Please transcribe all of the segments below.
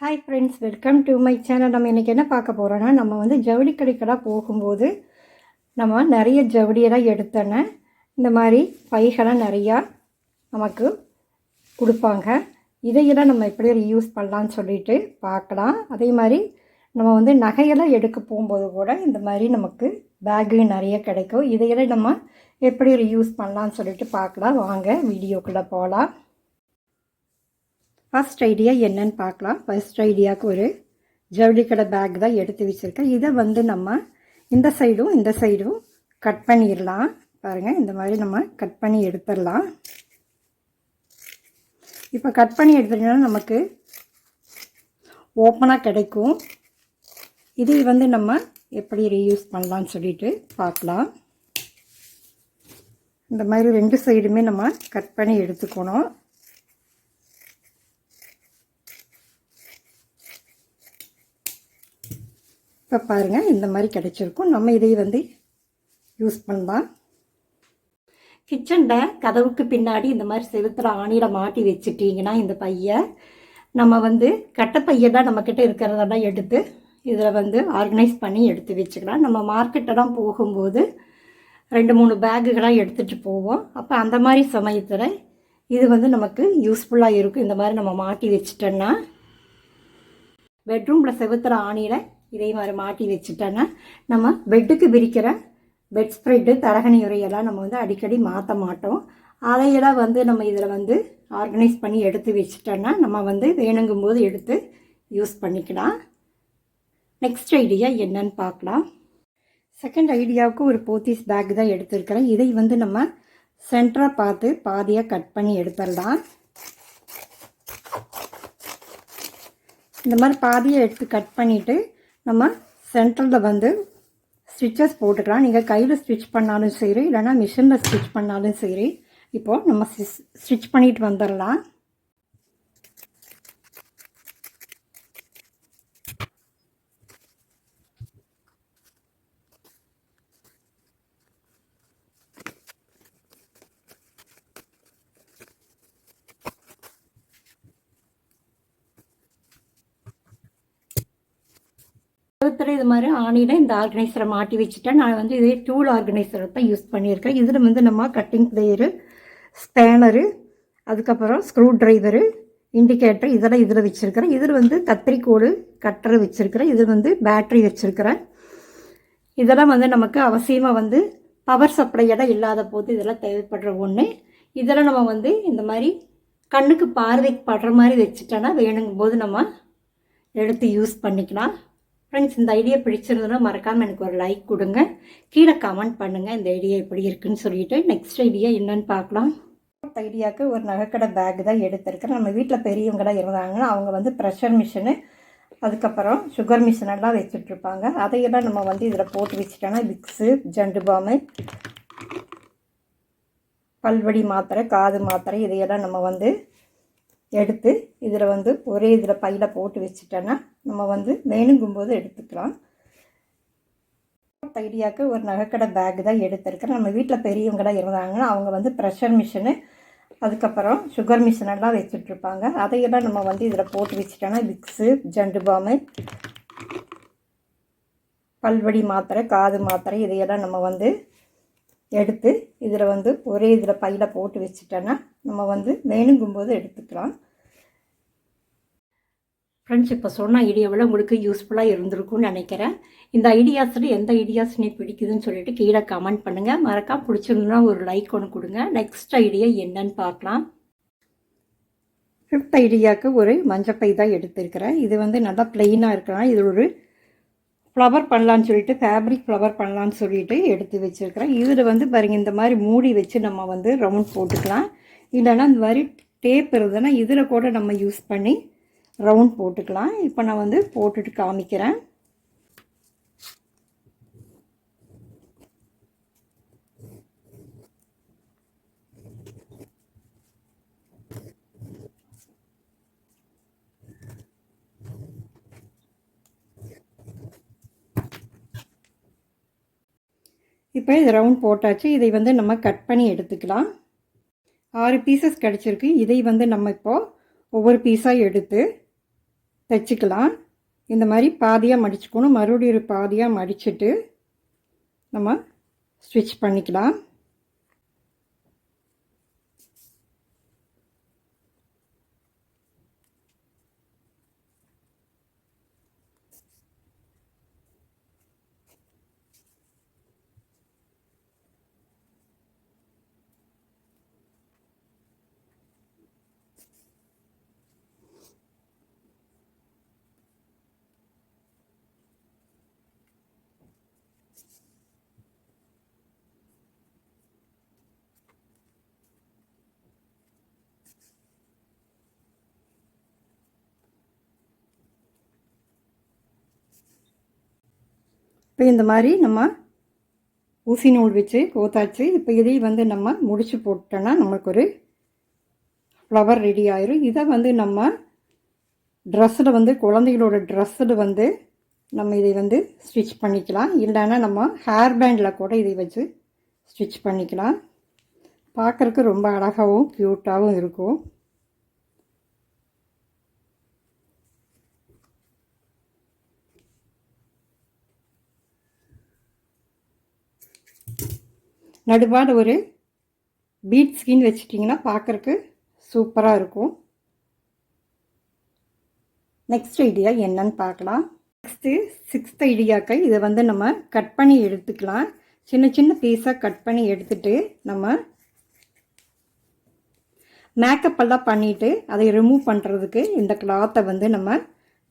Hi friends welcome to my channel நம்ம இன்றைக்கி என்ன பார்க்க போகிறோன்னா நம்ம வந்து ஜவுளி கடைக்கெல்லாம் போகும்போது நம்ம நிறைய ஜவுளியெல்லாம் எடுத்தோன்னே இந்த மாதிரி பைகளாம் நிறையா நமக்கு கொடுப்பாங்க. இதையெல்லாம் நம்ம எப்படி யூஸ் பண்ணலான்னு சொல்லிட்டு பார்க்கலாம். அதே மாதிரி நம்ம வந்து நகையெல்லாம் எடுக்க போகும்போது கூட இந்த மாதிரி நமக்கு பேகு நிறைய கிடைக்கும். இதையெல்லாம் நம்ம எப்படி யூஸ் பண்ணலான்னு சொல்லிட்டு பார்க்கலாம். வாங்க வீடியோக்குள்ளே போகலாம். ஃபர்ஸ்ட் ஐடியா என்னன்னு பார்க்கலாம். ஃபஸ்ட் ஐடியாவுக்கு ஒரு ஜவுளி கடை பேக் தான் எடுத்து வச்சுருக்கேன். இதை வந்து நம்ம இந்த சைடும் இந்த சைடும் கட் பண்ணிடலாம். பாருங்கள் இந்த மாதிரி நம்ம கட் பண்ணி எடுத்துடலாம். இப்போ கட் பண்ணி எடுத்துட்டோம்னா நமக்கு ஓப்பனாக கிடைக்கும். இதை வந்து நம்ம எப்படி ரீயூஸ் பண்ணலான்னு சொல்லிட்டு பார்க்கலாம். இந்த மாதிரி ரெண்டு சைடுமே நம்ம கட் பண்ணி எடுத்துக்கணும். இப்போ பாருங்கள் இந்த மாதிரி கிடைச்சிருக்கும். நம்ம இதை வந்து யூஸ் பண்ணலாம். கிச்சனில் கதவுக்கு பின்னாடி இந்த மாதிரி செவுத்துல ஆணியில் மாட்டி வச்சுட்டிங்கன்னா இந்த பையை நம்ம வந்து கட்டப்பையை தான் நம்மக்கிட்ட இருக்கிறதெல்லாம் எடுத்து இதில் வந்து ஆர்கனைஸ் பண்ணி எடுத்து வச்சுக்கலாம். நம்ம மார்க்கெட்டெல்லாம் போகும்போது ரெண்டு மூணு பேக்குகளாக எடுத்துகிட்டு போவோம். அப்போ அந்த மாதிரி சமயத்தில் இது வந்து நமக்கு யூஸ்ஃபுல்லாக இருக்கும். இந்த மாதிரி நம்ம மாட்டி வச்சிட்டோன்னா பெட்ரூமில் செவுத்துகிற ஆணியில் இதே மாதிரி மாட்டி வச்சுட்டோன்னா நம்ம பெட்டுக்கு விரிக்கிற பெட் ஸ்ப்ரெட்டு தரகணி உரையெல்லாம் நம்ம வந்து அடிக்கடி மாற்ற மாட்டோம். அதையெல்லாம் வந்து நம்ம இதில் வந்து ஆர்கனைஸ் பண்ணி எடுத்து வச்சுட்டோன்னா நம்ம வந்து வேணுங்கும் போது எடுத்து யூஸ் பண்ணிக்கலாம். நெக்ஸ்ட் ஐடியா என்னன்னு பார்க்கலாம். செகண்ட் ஐடியாவுக்கு ஒரு போத்தீஸ் பேக் தான் எடுத்துருக்கிறேன். இதை வந்து நம்ம சென்டராக பார்த்து பாதியாக கட் பண்ணி எடுத்துடலாம். இந்த மாதிரி பாதியை எடுத்து கட் பண்ணிவிட்டு நம்ம சென்டரில் வந்து ஸ்டிச்சஸ் போட்டுக்கலாம். நீங்கள் கையில் ஸ்டிச் பண்ணாலும் சரி இல்லைனா மிஷினில் ஸ்டிச் பண்ணாலும் சரி இப்போது நம்ம ஸ்டிச் பண்ணிட்டு வந்துடலாம். செவுத்துல இது மாதிரி ஆணியில் இந்த ஆர்கனைசரை மாட்டி வச்சுட்டேன். நான் வந்து இதே டூல் ஆர்கனைசரை தான் யூஸ் பண்ணியிருக்கேன். இதில் வந்து நம்ம கட்டிங் பிளேயரு ஸ்பேனரு அதுக்கப்புறம் ஸ்க்ரூ ட்ரைவரு இண்டிகேட்டர் இதெல்லாம் இதில் வச்சுருக்கிறேன். இதில் வந்து கத்திரிக்கோடு கட்டர் வச்சுருக்கிறேன். இது வந்து பேட்ரி வச்சுருக்கிறேன். இதெல்லாம் வந்து நமக்கு அவசியமாக வந்து பவர் சப்ளை இடம் இல்லாத போது இதெல்லாம் தேவைப்படுற ஒன்று இதெல்லாம் நம்ம வந்து இந்த மாதிரி கண்ணுக்கு பார்வைக்கு படுற மாதிரி வச்சுட்டோன்னா வேணுங்கும் போது நம்ம எடுத்து யூஸ் பண்ணிக்கலாம். ஃப்ரெண்ட்ஸ் இந்த ஐடியா பிடிச்சிருந்ததுன்னா மறக்காமல் எனக்கு ஒரு லைக் கொடுங்க. கீழே கமெண்ட் பண்ணுங்கள் இந்த ஐடியா எப்படி இருக்குன்னு சொல்லிட்டு. நெக்ஸ்ட் ஐடியா என்னன்னு பார்க்கலாம். ஃபோர்த் ஐடியாவுக்கு ஒரு நகைக்கடை பேக் தான் எடுத்திருக்கிறேன் நம்ம வீட்டில் பெரியவங்களாம் இருந்தாங்கன்னா அவங்க வந்து ப்ரெஷர் மிஷினு அதுக்கப்புறம் சுகர் மிஷினெல்லாம் வச்சுட்ருப்பாங்க அதையெல்லாம் நம்ம வந்து இதில் போட்டு வச்சுட்டோன்னா விக்ஸு ஜண்டு பாமு பல்வடி மாத்திரை காது மாத்திரை இதையெல்லாம் நம்ம வந்து எடுத்து இதில் வந்து ஒரே இதில் பையில் போட்டு வச்சுட்டோன்னா நம்ம வந்து வேணுங்கும்போது எடுத்துக்கலாம். ஐடியாவுக்கு ஒரு நகைக்கடை பேக் தான் எடுத்திருக்கிறேன். நம்ம வீட்டில் பெரியவங்களாம் இருந்தாங்கன்னா அவங்க வந்து ப்ரெஷர் மிஷினு அதுக்கப்புறம் சுகர் மிஷினெல்லாம் வச்சுட்ருப்பாங்க. அதையெல்லாம் நம்ம வந்து இதில் போட்டு வச்சுட்டோன்னா விக்ஸு ஜண்டு பாமு பல்வடி மாத்திரை காது மாத்திரை இதையெல்லாம் நம்ம வந்து எடுத்து இதில் வந்து ஒரே இதில் பையில் போட்டு வச்சுட்டோன்னா நம்ம வந்து வேணுங்கும்போது எடுத்துக்கலாம். ஃப்ரெண்ட்ஸ் இப்போ சொன்ன ஐடியாவில் உங்களுக்கு யூஸ்ஃபுல்லாக இருந்திருக்கும்னு நினைக்கிறேன். இந்த ஐடியாஸில் எந்த ஐடியாஸ் நீ பிடிக்குதுன்னு சொல்லிட்டு கீழே கமெண்ட் பண்ணுங்கள் மறக்காம பிடிச்சிருந்தா ஒரு லைக் ஒன்று கொடுங்க. நெக்ஸ்ட் ஐடியா என்னன்னு பார்க்கலாம். ஃபிஃப்த் ஐடியாவுக்கு ஒரு மஞ்சப்பை தான் எடுத்திருக்கிறேன். இது வந்து நல்லா பிளெயினாக இருக்கலாம். இது ஒரு ஃப்ளவர் பண்ணலான்னு சொல்லிட்டு ஃபேப்ரிக் ஃப்ளவர் பண்ணலான்னு சொல்லிட்டு எடுத்து வச்சுருக்கிறேன். இதில் வந்து பாருங்கள் இந்த மாதிரி மூடி வச்சு நம்ம வந்து ரவுண்ட் போட்டுக்கலாம். இல்லைன்னா இந்த மாதிரி டேப் இருந்ததுன்னா இதில் கூட நம்ம யூஸ் பண்ணி ரவுண்ட் போட்டுக்கலாம். இப்போ நான் வந்து போட்டுட்டு காமிக்கிறேன். இப்போ இது ரவுண்ட் போட்டாச்சு. இதை வந்து நம்ம கட் பண்ணி எடுத்துக்கலாம். ஆறு பீசஸ் கிடச்சிருக்கு. இதை வந்து நம்ம இப்போது ஒவ்வொரு பீஸாக எடுத்து தைச்சிக்கலாம். இந்த மாதிரி பாதியாக மடிச்சுக்கணும். மறுபடியும் ஒரு பாதியாக மடிச்சுட்டு நம்ம ஸ்டிச் பண்ணிக்கலாம். இப்போ இந்த மாதிரி நம்ம ஊசி நூல் வச்சு கோத்தாச்சு. இப்போ இதை வந்து நம்ம முடிச்சு போட்டோன்னா நமக்கு ஒரு ஃப்ளவர் ரெடி ஆயிரும். இதை வந்து நம்ம ட்ரெஸ்ஸில் வந்து குழந்தைகளோட ட்ரெஸ்ஸில் வந்து நம்ம இதை வந்து ஸ்டிச் பண்ணிக்கலாம். இல்லைன்னா நம்ம ஹேர் பேண்டில் கூட இதை வச்சு ஸ்டிச் பண்ணிக்கலாம். பார்க்குறக்கு ரொம்ப அழகாகவும் க்யூட்டாகவும் இருக்கும். நடுவால் ஒரு பீட் ஸ்கின் வச்சுட்டிங்கன்னா பார்க்குறக்கு சூப்பராக இருக்கும். நெக்ஸ்ட் ஐடியா என்னன்னு பார்க்கலாம். நெக்ஸ்ட்டு சிக்ஸ்த் ஐடியாக்கள் இதை வந்து நம்ம கட் பண்ணி எடுத்துக்கலாம். சின்ன சின்ன பீஸாக கட் பண்ணி எடுத்துட்டு நம்ம மேக்கப் எல்லாம் பண்ணிவிட்டு அதை ரிமூவ் பண்ணுறதுக்கு இந்த கிளாத்தை வந்து நம்ம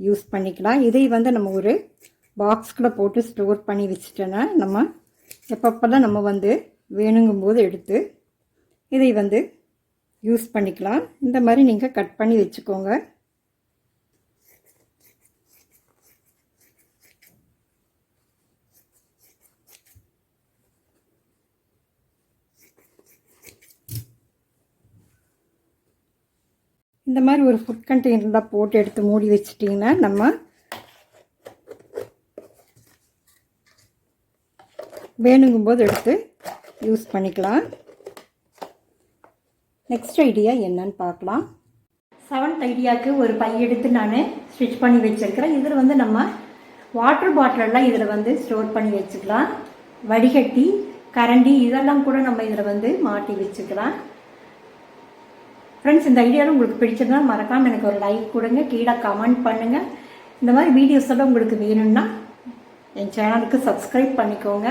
யூஸ் பண்ணிக்கலாம். இதை வந்து நம்ம ஒரு பாக்ஸ்குள்ளே போட்டு ஸ்டோர் பண்ணி வச்சுட்டோன்னா நம்ம எப்பப்பெல்லாம் நம்ம வந்து வேணுங்கும்போது எடுத்து இதை வந்து யூஸ் பண்ணிக்கலாம். இந்த மாதிரி நீங்கள் கட் பண்ணி வச்சுக்கோங்க. இந்த மாதிரி ஒரு ஃபுட் கண்டெய்னரில் போட்டு எடுத்து மூடி வச்சிட்டிங்கன்னா நம்ம வேணுங்கும்போது எடுத்து யூஸ் பண்ணிக்கலாம். நெக்ஸ்ட் ஐடியா என்னன்னு பார்க்கலாம். செவன்த் ஐடியாவுக்கு ஒரு பை எடுத்து நான் ஸ்டிச் பண்ணி வச்சுருக்கிறேன். இதில் வந்து நம்ம வாட்டர் பாட்டிலெல்லாம் இதில் வந்து ஸ்டோர் பண்ணி வச்சுக்கலாம். வடிகட்டி கரண்டி இதெல்லாம் கூட நம்ம இதில் வந்து மாட்டி வச்சுக்கலாம். ஃப்ரெண்ட்ஸ் இந்த ஐடியாவில் உங்களுக்கு பிடிச்சிருந்தா மறக்காமல் எனக்கு ஒரு லைக் கொடுங்க. கீழே கமெண்ட் பண்ணுங்கள் இந்த மாதிரி வீடியோஸ் எல்லாம் உங்களுக்கு வேணும்னா என் சேனலுக்கு சப்ஸ்கிரைப் பண்ணிக்கோங்க.